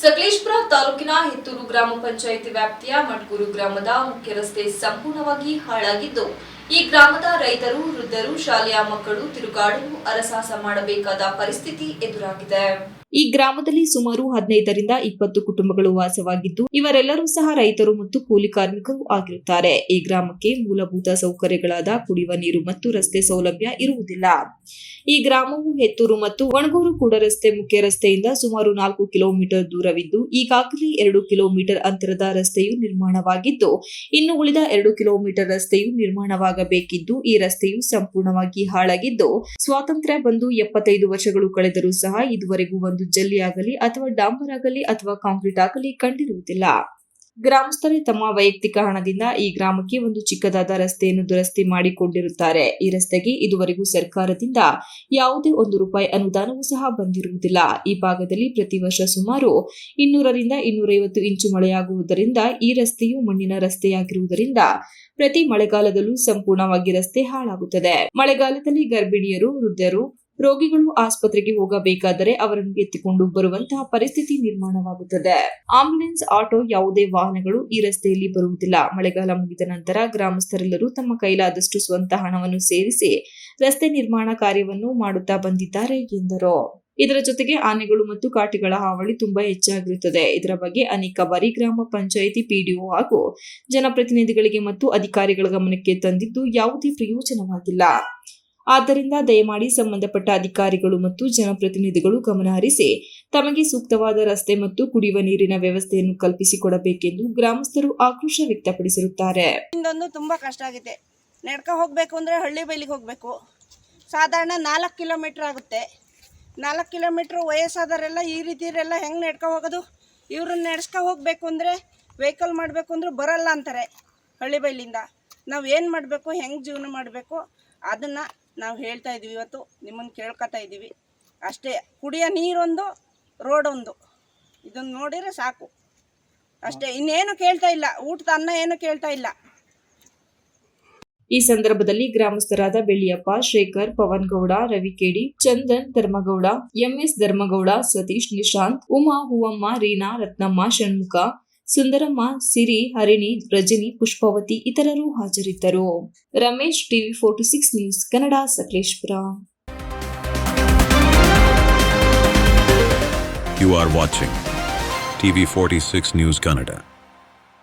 ಸಕಲೇಶ್ಪುರ ತಾಲೂಕಿನ ಹಿತ್ತೂರು ಗ್ರಾಮ ಪಂಚಾಯಿತಿ ವ್ಯಾಪ್ತಿಯ ಮಡ್ಗೂರು ಗ್ರಾಮದ ಮುಖ್ಯ ರಸ್ತೆ ಸಂಪೂರ್ಣವಾಗಿ ಹಾಳಾಗಿದ್ದು, ಈ ಗ್ರಾಮದ ರೈತರು, ವೃದ್ಧರು, ಶಾಲೆಯ ಮಕ್ಕಳು ತಿರುಗಾಡಲು ಅರಸಾಸ ಮಾಡಬೇಕಾದ ಪರಿಸ್ಥಿತಿ ಎದುರಾಗಿದೆ. ಈ ಗ್ರಾಮದಲ್ಲಿ ಸುಮಾರು ಹದಿನೈದರಿಂದ ಇಪ್ಪತ್ತು ಕುಟುಂಬಗಳು ವಾಸವಾಗಿದ್ದು, ಇವರೆಲ್ಲರೂ ಸಹ ರೈತರು ಮತ್ತು ಕೂಲಿ ಕಾರ್ಮಿಕರು ಆಗಿರುತ್ತಾರೆ. ಈ ಗ್ರಾಮಕ್ಕೆ ಮೂಲಭೂತ ಸೌಕರ್ಯಗಳಾದ ಕುಡಿಯುವ ನೀರು ಮತ್ತು ರಸ್ತೆ ಸೌಲಭ್ಯ ಇರುವುದಿಲ್ಲ. ಈ ಗ್ರಾಮವು ಹೆತ್ತೂರು ಮತ್ತು ಒಣಗೂರು ಕೂಡ ರಸ್ತೆ, ಮುಖ್ಯ ರಸ್ತೆಯಿಂದ ಸುಮಾರು ನಾಲ್ಕು ಕಿಲೋಮೀಟರ್ ದೂರವಿದ್ದು, ಈಗಾಗಲೇ ಎರಡು ಕಿಲೋಮೀಟರ್ ಅಂತರದ ರಸ್ತೆಯು ನಿರ್ಮಾಣವಾಗಿದ್ದು, ಇನ್ನು ಉಳಿದ ಎರಡು ಕಿಲೋಮೀಟರ್ ರಸ್ತೆಯು ನಿರ್ಮಾಣವಾಗಬೇಕಿದ್ದು, ಈ ರಸ್ತೆಯು ಸಂಪೂರ್ಣವಾಗಿ ಹಾಳಾಗಿದ್ದು, ಸ್ವಾತಂತ್ರ್ಯ ಬಂದು ಎಪ್ಪತ್ತೈದು ವರ್ಷಗಳು ಕಳೆದರೂ ಸಹ ಇದುವರೆಗೂ ಒಂದು ಜಲ್ಲಿ ಆಗಲಿ ಅಥವಾ ಡಾಂಬರ್ ಆಗಲಿ ಅಥವಾ ಕಾಂಕ್ರೀಟ್ ಆಗಲಿ ಕಂಡಿರುವುದಿಲ್ಲ. ಗ್ರಾಮಸ್ಥರೇ ತಮ್ಮ ವೈಯಕ್ತಿಕ ಹಣದಿಂದ ಈ ಗ್ರಾಮಕ್ಕೆ ಒಂದು ಚಿಕ್ಕದಾದ ರಸ್ತೆಯನ್ನು ದುರಸ್ತಿ ಮಾಡಿಕೊಂಡಿರುತ್ತಾರೆ. ಈ ರಸ್ತೆಗೆ ಇದುವರೆಗೂ ಸರ್ಕಾರದಿಂದ ಯಾವುದೇ ಒಂದು ರೂಪಾಯಿ ಅನುದಾನವೂ ಸಹ ಬಂದಿರುವುದಿಲ್ಲ. ಈ ಭಾಗದಲ್ಲಿ ಪ್ರತಿ ವರ್ಷ ಸುಮಾರು ಇನ್ನೂರರಿಂದ ಇನ್ನೂರೈವತ್ತು ಇಂಚು ಮಳೆಯಾಗುವುದರಿಂದ ಈ ರಸ್ತೆಯು ಮಣ್ಣಿನ ರಸ್ತೆಯಾಗಿರುವುದರಿಂದ ಪ್ರತಿ ಮಳೆಗಾಲದಲ್ಲೂ ಸಂಪೂರ್ಣವಾಗಿ ರಸ್ತೆ ಹಾಳಾಗುತ್ತದೆ. ಮಳೆಗಾಲದಲ್ಲಿ ಗರ್ಭಿಣಿಯರು, ವೃದ್ಧರು ರೋಗಿಗಳು ಆಸ್ಪತ್ರೆಗೆ ಹೋಗಬೇಕಾದರೆ ಅವರನ್ನು ಎತ್ತಿಕೊಂಡು ಬರುವಂತಹ ಪರಿಸ್ಥಿತಿ ನಿರ್ಮಾಣವಾಗುತ್ತದೆ. ಆಂಬ್ಯುಲೆನ್ಸ್, ಆಟೋ ಯಾವುದೇ ವಾಹನಗಳು ಈ ರಸ್ತೆಯಲ್ಲಿ ಬರುವುದಿಲ್ಲ. ಮಳೆಗಾಲ ಮುಗಿದ ನಂತರ ಗ್ರಾಮಸ್ಥರೆಲ್ಲರೂ ತಮ್ಮ ಕೈಲಾದಷ್ಟು ಸ್ವಂತ ಹಣವನ್ನು ಸೇರಿಸಿ ರಸ್ತೆ ನಿರ್ಮಾಣ ಕಾರ್ಯವನ್ನು ಮಾಡುತ್ತಾ ಬಂದಿದ್ದಾರೆ ಎಂದರು. ಇದರ ಜೊತೆಗೆ ಆನೆಗಳು ಮತ್ತು ಕಾಟಿಗಳ ಹಾವಳಿ ತುಂಬಾ ಹೆಚ್ಚಾಗಿರುತ್ತದೆ. ಇದರ ಬಗ್ಗೆ ಅನೇಕ ಬಾರಿ ಗ್ರಾಮ ಪಂಚಾಯಿತಿ, ಪಿಡಿಒ ಹಾಗೂ ಜನಪ್ರತಿನಿಧಿಗಳಿಗೆ ಮತ್ತು ಅಧಿಕಾರಿಗಳ ಗಮನಕ್ಕೆ ತಂದಿದ್ದು ಯಾವುದೇ ಪ್ರಯೋಜನವಾಗಿಲ್ಲ. ಆದ್ದರಿಂದ ದಯಮಾಡಿ ಸಂಬಂಧಪಟ್ಟ ಅಧಿಕಾರಿಗಳು ಮತ್ತು ಜನಪ್ರತಿನಿಧಿಗಳು ಗಮನಹರಿಸಿ ತಮಗೆ ಸೂಕ್ತವಾದ ರಸ್ತೆ ಮತ್ತು ಕುಡಿಯುವ ನೀರಿನ ವ್ಯವಸ್ಥೆಯನ್ನು ಕಲ್ಪಿಸಿಕೊಡಬೇಕೆಂದು ಗ್ರಾಮಸ್ಥರು ಆಕ್ರೋಶ ವ್ಯಕ್ತಪಡಿಸಿರುತ್ತಾರೆ. ಇಂದೊಂದು ತುಂಬಾ ಕಷ್ಟ ಆಗಿದೆ. ನಡ್ಕ ಹೋಗಬೇಕು ಅಂದರೆ ಹಳ್ಳಿ ಬೈಲಿಗೆ ಹೋಗಬೇಕು. ಸಾಧಾರಣ ನಾಲ್ಕು ಕಿಲೋಮೀಟ್ರ್ ಆಗುತ್ತೆ. ನಾಲ್ಕು ಕಿಲೋಮೀಟ್ರ್ ವಯಸ್ಸಾದವರೆಲ್ಲ ಈ ರೀತಿಯವರೆಲ್ಲ ಹೆಂಗೆ ನಡ್ಕ ಹೋಗೋದು? ಇವ್ರನ್ನ ನಡ್ಸ್ಕ ಹೋಗಬೇಕು ಅಂದರೆ ವೆಹಿಕಲ್ ಮಾಡಬೇಕು ಅಂದ್ರೆ ಬರಲ್ಲ ಅಂತಾರೆ ಹಳ್ಳಿ ಬೈಲಿಂದ. ನಾವು ಏನು ಮಾಡಬೇಕು, ಹೆಂಗೆ ಜೀವನ ಮಾಡಬೇಕು, ಅದನ್ನು ನಾವು ಹೇಳ್ತಾ ಇದ್ದೀವಿ ಇವತ್ತು, ನಿಮ್ಮನ್ನು ಕೇಳ್ಕೊತಾ ಇದ್ದೀವಿ. ಅಷ್ಟೇ, ಕುಡಿಯೋ ನೀರೊಂದು, ರೋಡೊಂದು. ಇದನ್ನು ನೋಡಿದರೆ ಸಾಕು. ಅಷ್ಟೇ, ಇನ್ನೇನು ಕೇಳ್ತಾ ಇಲ್ಲ. ಊಟದ ಅನ್ನ ಏನು ಕೇಳ್ತಾ ಇಲ್ಲ. ಈ ಸಂದರ್ಭದಲ್ಲಿ ಗ್ರಾಮಸ್ಥರಾದ ಬೆಳ್ಳಿಯಪ್ಪ, ಶೇಖರ್ ಪವನ್ ಗೌಡ ರವಿಕೇಡಿ, ಚಂದನ್ ಧರ್ಮಗೌಡ, ಎಂಎಸ್ ಧರ್ಮಗೌಡ, ಸತೀಶ್ ನಿಶಾಂತ್, ಉಮಾ, ಹೂವಮ್ಮ, ರೀನಾ, ರತ್ನಮ್ಮ, ಷಣ್ಮುಖ ಸುಂದರಮ್ಮ, ಸಿರಿ, ಹರಿಣಿ, ರಜನಿ, ಪುಷ್ಪಾವತಿ ಇತರರು ಹಾಜರಿದ್ದರು Ramesh, TV forty six news, Kannada, Sakleshpur You are watching TV46 News Canada.